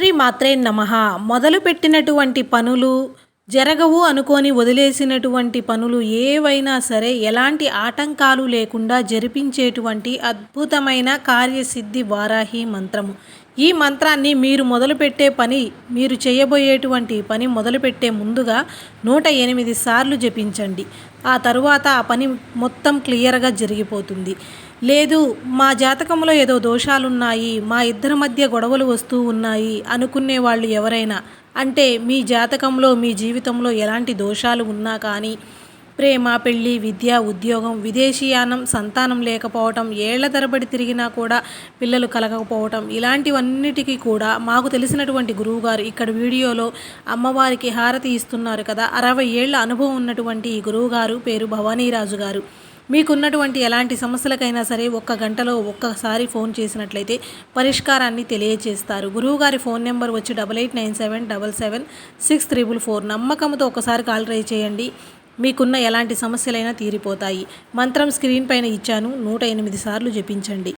శ్రీ మాత్రే నమ. మొదలుపెట్టినటువంటి పనులు జరగవు అనుకొని వదిలేసినటువంటి పనులు ఏవైనా సరే ఎలాంటి ఆటంకాలు లేకుండా జరిపించేటువంటి అద్భుతమైన కార్యసిద్ధి వారాహి మంత్రము. ఈ మంత్రాన్ని మీరు మొదలుపెట్టే పని మీరు చేయబోయేటువంటి పని మొదలుపెట్టే ముందుగా నూట ఎనిమిది సార్లు జపించండి. ఆ తరువాత ఆ పని మొత్తం క్లియర్గా జరిగిపోతుంది. లేదు మా జాతకంలో ఏదో దోషాలున్నాయి మా ఇద్దరి మధ్య గొడవలు వస్తూ ఉన్నాయి అనుకునే వాళ్ళు ఎవరైనా అంటే మీ జాతకంలో మీ జీవితంలో ఎలాంటి దోషాలు ఉన్నా కానీ ప్రేమ పెళ్ళి విద్య ఉద్యోగం విదేశీయానం సంతానం లేకపోవటం ఏళ్ళ తరబడి తిరిగినా కూడా పిల్లలు కలగకపోవటం ఇలాంటివన్నిటికీ కూడా మాకు తెలిసినటువంటి గురువుగారు ఇక్కడ వీడియోలో అమ్మవారికి హారతి ఇస్తున్నారు కదా. అరవై ఏళ్ళ అనుభవం ఉన్నటువంటి ఈ గురువుగారు పేరు భవానీరాజు గారు. మీకున్నటువంటి ఎలాంటి సమస్యలకైనా సరే ఒక్క గంటలో ఒక్కసారి ఫోన్ చేసినట్లయితే పరిష్కారాన్ని తెలియజేస్తారు గురువుగారి ఫోన్ నెంబర్ వచ్చి double eight nine seven double seven six triple four. నమ్మకంతో ఒకసారి కాల్ ట్రై చేయండి. మీకున్న ఎలాంటి సమస్యలైనా తీరిపోతాయి. మంత్రం స్క్రీన్ పైన ఇచ్చాను. నూట ఎనిమిది సార్లు జపించండి.